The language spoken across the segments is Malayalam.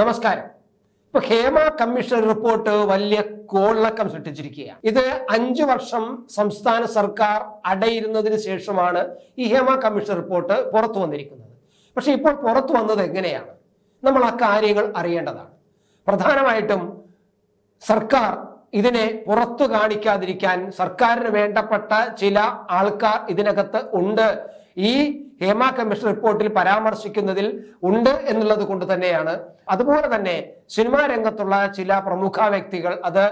നമസ്കാരം. ഇപ്പൊ ഹേമ കമ്മീഷൻ റിപ്പോർട്ട് വലിയ കോളിളക്കം സൃഷ്ടിച്ചിരിക്കുകയാണ്. ഇത് അഞ്ചു വർഷം സംസ്ഥാന സർക്കാർ അടയിരുന്നതിന് ശേഷമാണ് ഈ ഹേമ കമ്മീഷൻ റിപ്പോർട്ട് പുറത്തു വന്നിരിക്കുന്നത്. പക്ഷെ ഇപ്പോൾ പുറത്തു വന്നത് എങ്ങനെയാണ്? നമ്മൾ ആ കാര്യങ്ങൾ അറിയേണ്ടതാണ്. പ്രധാനമായിട്ടും സർക്കാർ ഇതിനെ പുറത്തു കാണിക്കാതിരിക്കാൻ സർക്കാരിന് വേണ്ടപ്പെട്ട ചില ആൾക്കാർ ഇതിനകത്ത് ഉണ്ട്. ഈ ഹേമ കമ്മീഷൻ റിപ്പോർട്ടിൽ പരാമർശിക്കുന്നതിൽ ഉണ്ട് എന്നുള്ളത് കൊണ്ട് തന്നെയാണ്. അതുപോലെ തന്നെ സിനിമാ രംഗത്തുള്ള ചില പ്രമുഖ വ്യക്തികൾ അത്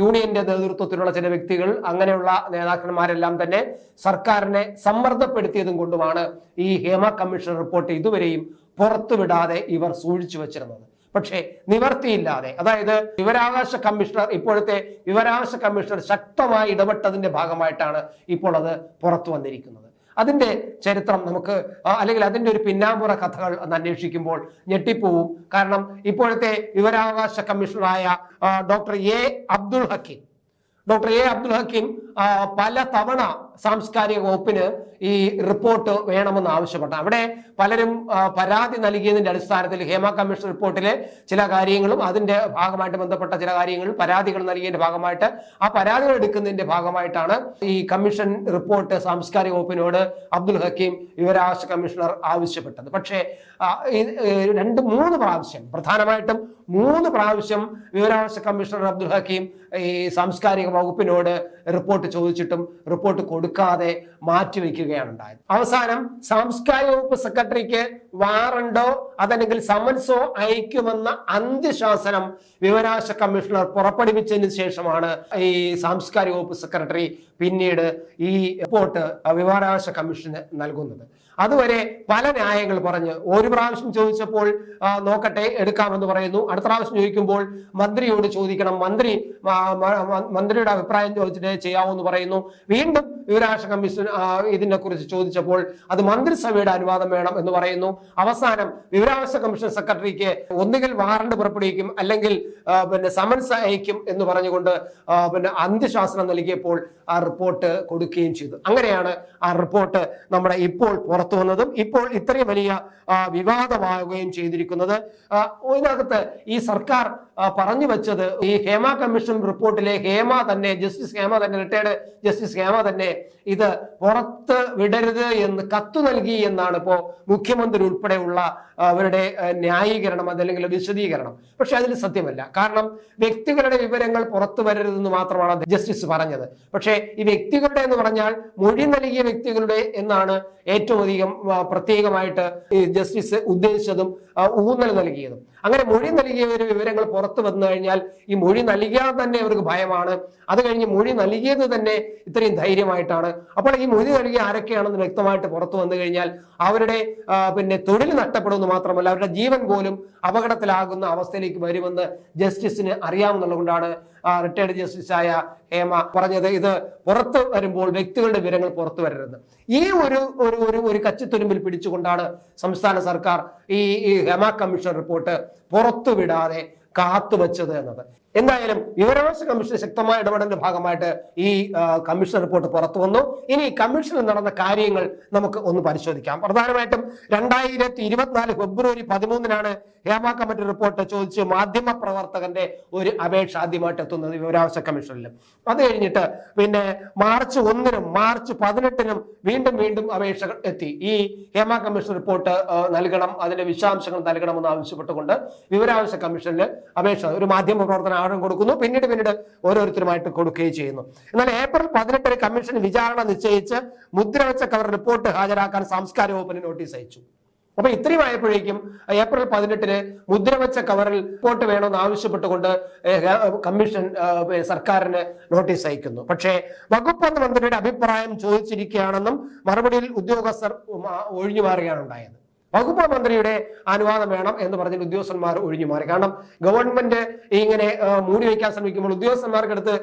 യൂണിയന്റെ നേതൃത്വത്തിലുള്ള ചില വ്യക്തികൾ അങ്ങനെയുള്ള നേതാക്കന്മാരെല്ലാം തന്നെ സർക്കാരിനെ സമ്മർദ്ദപ്പെടുത്തിയതും കൊണ്ടുമാണ് ഈ ഹേമ കമ്മീഷൻ റിപ്പോർട്ട് ഇതുവരെയും പുറത്തുവിടാതെ ഇവർ സൂക്ഷിച്ചു വച്ചിരുന്നത്. പക്ഷേ നിവർത്തിയില്ലാതെ അതായത് വിവരാവകാശ കമ്മീഷണർ ഇപ്പോഴത്തെ വിവരാവകാശ കമ്മീഷണർ ശക്തമായി ഇടപെട്ടതിന്റെ ഭാഗമായിട്ടാണ് ഇപ്പോൾ അത് പുറത്തു വന്നിരിക്കുന്നത്. അതിന്റെ ചരിത്രം നമുക്ക് അല്ലെങ്കിൽ അതിന്റെ ഒരു പിന്നാമ്പുറ കഥകൾ ഒന്ന് അന്വേഷിക്കുമ്പോൾ ഞെട്ടിപ്പോവും. കാരണം ഇപ്പോഴത്തെ വിവരാവകാശ കമ്മീഷണറായ doctor A Abdul Hakeem doctor A Abdul Hakeem പല തവണ സാംസ്കാരിക വകുപ്പിന് ഈ റിപ്പോർട്ട് വേണമെന്ന് ആവശ്യപ്പെട്ടു. അവിടെ പലരും പരാതി നൽകിയതിന്റെ അടിസ്ഥാനത്തിൽ ഹേമ കമ്മീഷൻ റിപ്പോർട്ടിലെ ചില കാര്യങ്ങളും അതിന്റെ ഭാഗമായിട്ട് ബന്ധപ്പെട്ട ചില കാര്യങ്ങളും പരാതികൾ നൽകിയതിന്റെ ഭാഗമായിട്ട് ആ പരാതികൾ എടുക്കുന്നതിന്റെ ഭാഗമായിട്ടാണ് ഈ കമ്മീഷൻ റിപ്പോർട്ട് സാംസ്കാരിക വകുപ്പിനോട് അബ്ദുൽ ഹക്കീം വിവരാവകാശ കമ്മീഷണർ ആവശ്യപ്പെട്ടത്. പക്ഷേ രണ്ട് മൂന്ന് പ്രാവശ്യം പ്രധാനമായിട്ടും മൂന്ന് പ്രാവശ്യം വിവരാവകാശ കമ്മീഷണർ അബ്ദുൽ ഹക്കീം ഈ സാംസ്കാരിക വകുപ്പിനോട് റിപ്പോർട്ട് ചോദിച്ചിട്ടും റിപ്പോർട്ട് കൊടുക്കാതെ മാറ്റിവെക്കുകയാണ് ഉണ്ടായത്. അവസാനം സാംസ്കാരിക വകുപ്പ് സെക്രട്ടറിക്ക് വാറണ്ടോ? അതല്ലെങ്കിൽ സമൻസോ അയക്കുമെന്ന അന്ത്യശാസനം വിവരാശ കമ്മീഷണർ പുറപ്പെടുവിച്ചതിന് ശേഷമാണ് ഈ സാംസ്കാരിക വകുപ്പ് സെക്രട്ടറി പിന്നീട് ഈ റിപ്പോർട്ട് വിവരാവകാശ കമ്മീഷന് നൽകുന്നത്. അതുവരെ പല ന്യായങ്ങൾ പറഞ്ഞ് ഒരു പ്രാവശ്യം ചോദിച്ചപ്പോൾ നോക്കട്ടെ എടുക്കാമെന്ന് പറയുന്നു. അടുത്ത പ്രാവശ്യം ചോദിക്കുമ്പോൾ മന്ത്രിയോട് ചോദിക്കണം. മന്ത്രി മന്ത്രിയുടെ അഭിപ്രായം ചോദിച്ചിട്ട് ചെയ്യാമെന്ന് പറയുന്നു. വീണ്ടും വിവരാവകാശ കമ്മീഷൻ ഇതിനെക്കുറിച്ച് ഇതിനെ കുറിച്ച് ചോദിച്ചപ്പോൾ അത് മന്ത്രിസഭയുടെ അനുവാദം വേണം എന്ന് പറയുന്നു. അവസാനം വിവരാവകാശ കമ്മീഷൻ സെക്രട്ടറിക്ക് ഒന്നുകിൽ വാറണ്ട് പുറപ്പെടുവിക്കും അല്ലെങ്കിൽ പിന്നെ സമൻസ് അയക്കും എന്ന് പറഞ്ഞുകൊണ്ട് പിന്നെ അന്ത്യശാസനം നൽകിയപ്പോൾ ആ റിപ്പോർട്ട് കൊടുക്കുകയും ചെയ്തു. അങ്ങനെയാണ് ആ റിപ്പോർട്ട് നമ്മുടെ ഇപ്പോൾ പുറത്തു വന്നതും. ഇപ്പോൾ ഇത്രയും വലിയ വിവാദമാവുകയും ചെയ്തിരിക്കുന്നത്. ഇതിനകത്ത് ഈ സർക്കാർ പറഞ്ഞു വെച്ചത് ഈ ഹേമ കമ്മീഷൻ റിപ്പോർട്ടിലെ ഹേമ തന്നെ ജസ്റ്റിസ് ഹേമ തന്നെ റിട്ടയർഡ് ജസ്റ്റിസ് ഹേമ തന്നെ ഇത് പുറത്ത് വിടരുത് എന്ന് കത്തു നൽകി എന്നാണ് ഇപ്പോ മുഖ്യമന്ത്രി ഉൾപ്പെടെയുള്ള അവരുടെ ന്യായീകരണം അതല്ലെങ്കിൽ വിശദീകരണം. പക്ഷെ അതിൽ സത്യമല്ല. കാരണം വ്യക്തികളുടെ വിവരങ്ങൾ പുറത്തു വരരുതെന്ന് മാത്രമാണ് ജസ്റ്റിസ് പറഞ്ഞത്. പക്ഷേ ഈ വ്യക്തികളുടെ എന്ന് പറഞ്ഞാൽ മൊഴി നൽകിയ വ്യക്തികളുടെ എന്നാണ് ഏറ്റവും അധികം പ്രത്യേകമായിട്ട് ജസ്റ്റിസ് ഉദ്ദേശിച്ചതും ഊന്നൽ നൽകിയതും. അങ്ങനെ മൊഴി നൽകിയ ഒരു വിവരങ്ങൾ പുറത്തു വന്നു കഴിഞ്ഞാൽ ഈ മൊഴി നൽകിയാൽ തന്നെ അവർക്ക് ഭയമാണ്. അത് കഴിഞ്ഞ് മൊഴി നൽകിയത് തന്നെ ഇത്രയും ധൈര്യമായിട്ടാണ്. അപ്പോൾ ഈ മൊഴി നൽകിയ ആരൊക്കെയാണെന്ന് വ്യക്തമായിട്ട് പുറത്തു വന്നു കഴിഞ്ഞാൽ അവരുടെ പിന്നെ തൊഴിൽ നഷ്ടപ്പെടുമെന്ന് മാത്രമല്ല അവരുടെ ജീവൻ പോലും അപകടത്തിലാകുന്ന അവസ്ഥയിലേക്ക് വരുമെന്ന് ജസ്റ്റിസിന് അറിയാമെന്നുള്ളതുകൊണ്ടാണ് റിട്ടയർഡ് ജസ്റ്റിസായ ഹേമ പറഞ്ഞത് ഇത് പുറത്ത് വരുമ്പോൾ വ്യക്തികളുടെ വിവരങ്ങൾ പുറത്തു വരരുത്. ഈ ഒരു ഒരു ഒരു ഒരു കച്ചിത്തുരുമ്പിൽ പിടിച്ചുകൊണ്ടാണ് സംസ്ഥാന സർക്കാർ ഈ ഹേമ കമ്മീഷൻ റിപ്പോർട്ട് പുറത്തുവിടാതെ കാത്തുവച്ചത് എന്നത്. എന്തായാലും വിവരാവകാശ കമ്മീഷൻ ശക്തമായ ഇടപെടലിന്റെ ഭാഗമായിട്ട് ഈ കമ്മീഷൻ റിപ്പോർട്ട് പുറത്തു വന്നു. ഇനി കമ്മീഷനിൽ നടന്ന കാര്യങ്ങൾ നമുക്ക് ഒന്ന് പരിശോധിക്കാം. പ്രധാനമായിട്ടും രണ്ടായിരത്തി ഇരുപത്തിനാല് ഫെബ്രുവരി പതിമൂന്നിനാണ് ഹേമ കമ്മിറ്റി റിപ്പോർട്ട് ചോദിച്ച് മാധ്യമ പ്രവർത്തകന്റെ ഒരു അപേക്ഷ ആദ്യമായിട്ട് എത്തുന്നത് വിവരാവകാശ കമ്മീഷനിൽ അത് കഴിഞ്ഞിട്ട് പിന്നെ മാർച്ച് ഒന്നിനും മാർച്ച് പതിനെട്ടിനും വീണ്ടും വീണ്ടും അപേക്ഷകൾ എത്തി. ഈ ഹേമ കമ്മീഷൻ റിപ്പോർട്ട് നൽകണം അതിന്റെ വിശദാംശങ്ങൾ നൽകണമെന്ന് ആവശ്യപ്പെട്ടുകൊണ്ട് വിവരാവകാശ കമ്മീഷനിൽ അപേക്ഷ ഒരു മാധ്യമ പ്രവർത്തനം ആഴം കൊടുക്കുന്നു. പിന്നീട് പിന്നീട് ഓരോരുത്തരുമായിട്ട് കൊടുക്കുകയും ചെയ്യുന്നു. എന്നാൽ ഏപ്രിൽ പതിനെട്ടിന് കമ്മീഷൻ വിചാരണ നിശ്ചയിച്ച് മുദ്രവെച്ച കവർ റിപ്പോർട്ട് ഹാജരാക്കാൻ സാംസ്കാരിക വകുപ്പിന് നോട്ടീസ് അയച്ചു. അപ്പൊ ഇത്രയും ആയപ്പോഴേക്കും ഏപ്രിൽ പതിനെട്ടിന് മുദ്രവെച്ച കവറിൽ റിപ്പോർട്ട് വേണമെന്ന് ആവശ്യപ്പെട്ടുകൊണ്ട് കമ്മീഷൻ സർക്കാരിന് നോട്ടീസ് അയക്കുന്നു. പക്ഷേ വകുപ്പ് മന്ത്രിയുടെ അഭിപ്രായം ചോദിച്ചിരിക്കുകയാണെന്നും മറുപടിയിൽ ഉദ്യോഗസ്ഥർ ഒഴിഞ്ഞു മാറുകയാണ് ഉണ്ടായത്. വകുപ്പ് മന്ത്രിയുടെ അനുവാദം വേണം എന്ന് പറഞ്ഞ് ഉദ്യോഗസ്ഥന്മാർ ഒഴിഞ്ഞു മാറി. കാരണം ഗവൺമെന്റ് ഇങ്ങനെ മൂടി വയ്ക്കാൻ ശ്രമിക്കുമ്പോൾ ഉദ്യോഗസ്ഥന്മാർക്ക് അടുത്ത്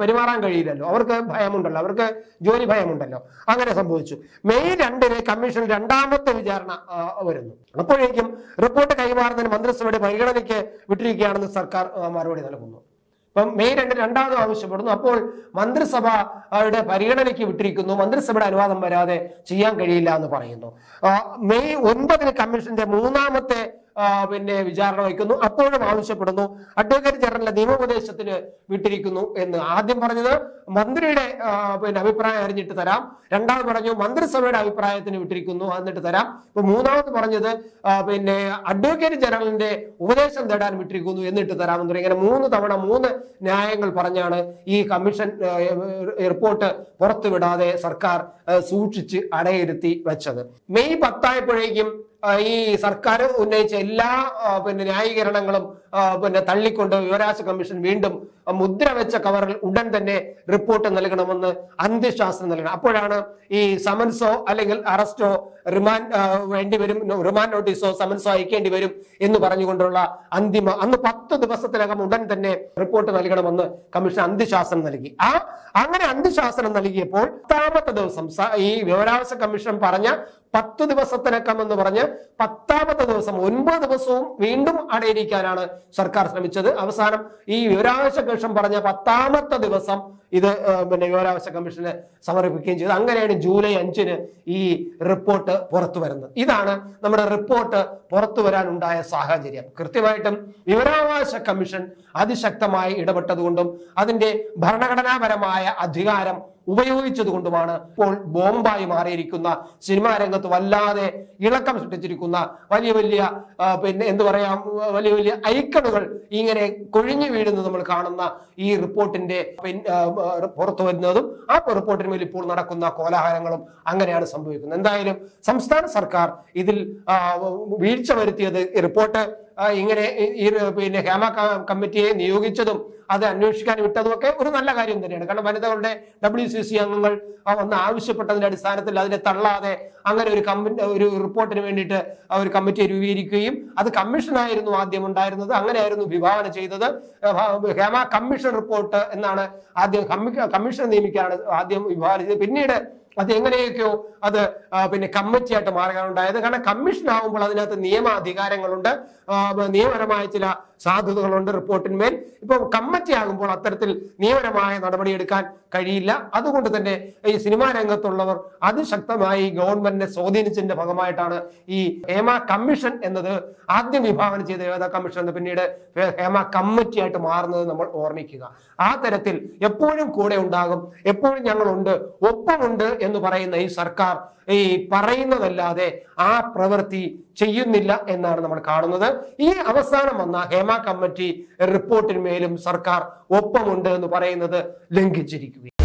പെരുമാറാൻ കഴിയില്ലല്ലോ. അവർക്ക് ഭയമുണ്ടല്ലോ. അവർക്ക് ജോലി ഭയമുണ്ടല്ലോ. അങ്ങനെ സംഭവിച്ചു. മെയ് രണ്ടിന് കമ്മീഷൻ രണ്ടാമത്തെ വിചാരണ വരുന്നു. അപ്പോഴേക്കും റിപ്പോർട്ട് കൈമാറുന്നതിന് മന്ത്രിസഭയുടെ പരിഗണനയ്ക്ക് വിട്ടിരിക്കുകയാണെന്ന് സർക്കാർ മറുപടി നൽകുന്നു. ഇപ്പം മെയ് രണ്ട് രണ്ടാമതും ആവശ്യപ്പെടുന്നു. അപ്പോൾ മന്ത്രിസഭയുടെ പരിഗണനയ്ക്ക് വിട്ടിരിക്കുന്നു. മന്ത്രിസഭയുടെ അനുവാദം വരാതെ ചെയ്യാൻ കഴിയില്ല എന്ന് പറയുന്നു. മെയ് ഒൻപതിന് കമ്മീഷന്റെ മൂന്നാമത്തെ പിന്നെ വിചാരണ വയ്ക്കുന്നു അപ്പോഴും ആവശ്യപ്പെടുന്നു. അഡ്വക്കേറ്റ് ജനറലിന്റെ നിയമോപദേശത്തിന് വിട്ടിരിക്കുന്നു എന്ന്. ആദ്യം പറഞ്ഞത് മന്ത്രിയുടെ പിന്നെ അഭിപ്രായം അറിഞ്ഞിട്ട് തരാം. രണ്ടാമത് പറഞ്ഞു മന്ത്രിസഭയുടെ അഭിപ്രായത്തിന് വിട്ടിരിക്കുന്നു എന്നിട്ട് തരാം. ഇപ്പൊ മൂന്നാമത് പറഞ്ഞത് പിന്നെ അഡ്വക്കേറ്റ് ജനറലിന്റെ ഉപദേശം തേടാൻ വിട്ടിരിക്കുന്നു എന്നിട്ട് തരാം മന്ത്രി ഇങ്ങനെ മൂന്ന് തവണ മൂന്ന് ന്യായങ്ങൾ പറഞ്ഞാണ് ഈ കമ്മീഷൻ റിപ്പോർട്ട് പുറത്തുവിടാതെ സർക്കാർ സൂക്ഷിച്ച് അടയിരുത്തി വെച്ചത്. മെയ് പത്തായപ്പോഴേക്കും ഈ സർക്കാർ ഉന്നയിച്ച എല്ലാ പിന്നെ ന്യായീകരണങ്ങളും പിന്നെ തള്ളിക്കൊണ്ട് വിവരാവകാശ കമ്മീഷൻ വീണ്ടും മുദ്ര വെച്ച കവറിൽ ഉടൻ തന്നെ റിപ്പോർട്ട് നൽകണമെന്ന് അന്ത്യശാസ്ത്രം നൽകണം. അപ്പോഴാണ് ഈ സമൻസോ അല്ലെങ്കിൽ അറസ്റ്റോ റിമാൻഡ് വേണ്ടി വരും റിമാൻഡ് നോട്ടീസോ സമൻസോ അയക്കേണ്ടി വരും എന്ന് പറഞ്ഞുകൊണ്ടുള്ള അന്തിമ അന്ന് പത്ത് ദിവസത്തിനകം ഉടൻ തന്നെ റിപ്പോർട്ട് നൽകണമെന്ന് കമ്മീഷൻ അന്ത്യശാസനം നൽകി. ആ അങ്ങനെ അന്ത്യശാസനം നൽകിയപ്പോൾ പത്താമത്തെ ദിവസം ഈ വിവരാവകാശ കമ്മീഷൻ പറഞ്ഞ പത്ത് ദിവസത്തിനക്കം എന്ന് പറഞ്ഞ് പത്താമത്തെ ദിവസം ഒൻപത് ദിവസവും വീണ്ടും അടയിരിക്കാനാണ് സർക്കാർ ശ്രമിച്ചത്. അവസാനം ഈ വിവരാവകാശ കമ്മീഷൻ പറഞ്ഞ പത്താമത്തെ ദിവസം ഇത് പിന്നെ വിവരാവകാശ കമ്മീഷന് സമർപ്പിക്കുകയും ചെയ്തു. അങ്ങനെയാണ് ജൂലൈ അഞ്ചിന് ഈ റിപ്പോർട്ട് പുറത്തു വരുന്നത്. ഇതാണ് നമ്മുടെ റിപ്പോർട്ട് പുറത്തു വരാനുണ്ടായ സാഹചര്യം. കൃത്യമായിട്ടും വിവരാവകാശ കമ്മീഷൻ അതിശക്തമായി ഇടപെട്ടതുകൊണ്ടും അതിന്റെ ഭരണഘടനാപരമായ അധികാരം ഉപയോഗിച്ചതുകൊണ്ടുമാണ് ഇപ്പോൾ ബോംബായി മാറിയിരിക്കുന്ന സിനിമാ രംഗത്ത് വല്ലാതെ ഇളക്കം സൃഷ്ടിച്ചിരിക്കുന്ന വലിയ വലിയ പിന്നെ എന്ത് പറയാം വലിയ വലിയ ഐക്കണുകൾ ഇങ്ങനെ കൊഴിഞ്ഞു വീഴുന്നത് നമ്മൾ കാണുന്ന ഈ റിപ്പോർട്ടിന്റെ പുറത്തു വരുന്നതും ആ റിപ്പോർട്ടിന് മേൽ ഇപ്പോൾ നടക്കുന്ന കോലാഹലങ്ങളും അങ്ങനെയാണ് സംഭവിക്കുന്നത്. എന്തായാലും സംസ്ഥാന സർക്കാർ ഇതിൽ വീഴ്ച വരുത്തിയത് റിപ്പോർട്ട് ഇങ്ങനെ ഈ- പിന്നെ ഹേമ കമ്മിറ്റിയെ നിയോഗിച്ചതും അത് അന്വേഷിക്കാൻ വിട്ടതും ഒക്കെ ഒരു നല്ല കാര്യം തന്നെയാണ്. കാരണം വനിതകളുടെ ഡബ്ല്യു സി സി അംഗങ്ങൾ ഒന്ന് ആവശ്യപ്പെട്ടതിന്റെ അടിസ്ഥാനത്തിൽ അതിനെ തള്ളാതെ അങ്ങനെ ഒരു കമ്മിറ്റി ഒരു റിപ്പോർട്ടിന് വേണ്ടിയിട്ട് ഒരു കമ്മിറ്റി രൂപീകരിക്കുകയും അത് കമ്മീഷനായിരുന്നു ആദ്യം ഉണ്ടായിരുന്നത്. അങ്ങനെയായിരുന്നു വിഭാവന ചെയ്തത്. ഹേമ കമ്മീഷൻ റിപ്പോർട്ട് എന്നാണ് ആദ്യം കമ്മീഷൻ നിയമിക്കാനാണ് ആദ്യം വിഭാവന ചെയ്തത്. പിന്നീട് അത് എങ്ങനെയൊക്കെയോ അത് പിന്നെ കമ്മിറ്റിയായിട്ട് മാറുകയാണുണ്ടായത്. കാരണം കമ്മീഷൻ ആകുമ്പോൾ അതിനകത്ത് നിയമ അധികാരങ്ങളുണ്ട് നിയമപരമായ ചില സാധ്യതകളുണ്ട് റിപ്പോർട്ടിന്മേൽ. ഇപ്പൊ കമ്മിറ്റി ആകുമ്പോൾ അത്തരത്തിൽ നിയമപരമായ നടപടിയെടുക്കാൻ കഴിയില്ല. അതുകൊണ്ട് തന്നെ ഈ സിനിമാ രംഗത്തുള്ളവർ അതിശക്തമായി ഗവൺമെന്റിനെ സ്വാധീനിച്ചതിന്റെ ഭാഗമായിട്ടാണ് ഈ ഹേമ കമ്മീഷൻ എന്നത് ആദ്യം വിഭാവനം ചെയ്ത ഏതാ കമ്മീഷൻ എന്ന് പിന്നീട് ഹേമ കമ്മിറ്റി ആയിട്ട് മാറുന്നത് നമ്മൾ ഓർമ്മിക്കുക. ആ തരത്തിൽ എപ്പോഴും കൂടെ ഉണ്ടാകും. എപ്പോഴും ഞങ്ങളുണ്ട്. ഒപ്പമുണ്ട് എന്ന് പറയുന്ന ഈ സർക്കാർ ഈ പറയുന്നതല്ലാതെ ആ പ്രവൃത്തി ചെയ്യുന്നില്ല എന്നാണ് നമ്മൾ കാണുന്നത്. ഈ അവസാനം വന്ന ഹേമ കമ്മിറ്റി റിപ്പോർട്ടിന്മേലും സർക്കാർ ഒപ്പമുണ്ട് എന്ന് പറയുന്നത് ലംഘിച്ചിരിക്കുകയാണ്.